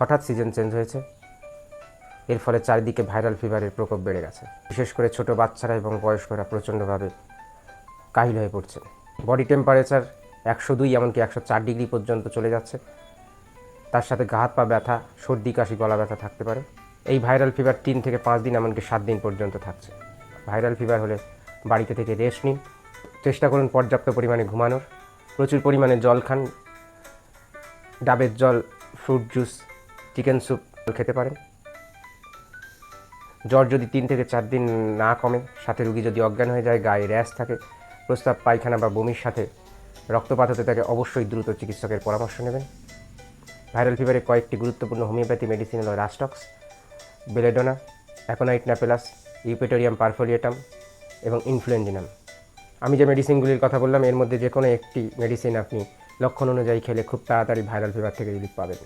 হঠাৎ season change হয়েছে। এর ফলে চারিদিকে ভাইরাল ফিভারের প্রকোপ বেড়ে গেছে। বিশেষ করে ছোট বাচ্চারা এবং বয়স্করা প্রচণ্ডভাবে কাহিল হয়ে পড়ছে। বডি টেম্পারেচার একশো দুই, এমনকি একশো চার ডিগ্রি পর্যন্ত চলে যাচ্ছে। তার সাথে গা হাত পা ব্যথা, সর্দি, কাশি, গলা ব্যথা থাকতে পারে। এই ভাইরাল ফিভার তিন থেকে পাঁচ দিন, এমনকি সাত দিন পর্যন্ত থাকছে। ভাইরাল ফিভার হলে বাড়িতে থেকে রেস্ট নিন। চেষ্টা করুন পর্যাপ্ত পরিমাণে ঘুমানোর। প্রচুর পরিমাণে জল খান। ডাবের জল ফ্রুট জুস চিকেন স্যুপ খেতে পারেন। জ্বর যদি তিন থেকে চার দিন না কমে, সাথে রুগী যদি অজ্ঞান হয়ে যায়, গায়ে র্যাশ থাকে প্রস্তাব পায়খানা বা বমির সাথে রক্তপাত হতে থাকে, অবশ্যই দ্রুত চিকিৎসকের পরামর্শ নেবেন। ভাইরাল ফিভারে কয়েকটি গুরুত্বপূর্ণ হোমিওপ্যাথি মেডিসিন হল rhus tox, belladonna aconite napellus eupatorium perfoliatum এবং ইনফ্লুয়েঞ্জিনাম। আমি যে মেডিসিনগুলির কথা বললাম, এর মধ্যে যে কোনো একটি মেডিসিন আপনি লক্ষণ অনুযায়ী খেলে খুব তাড়াতাড়ি ভাইরাল ফিভার থেকে রিলিফ পাবেন।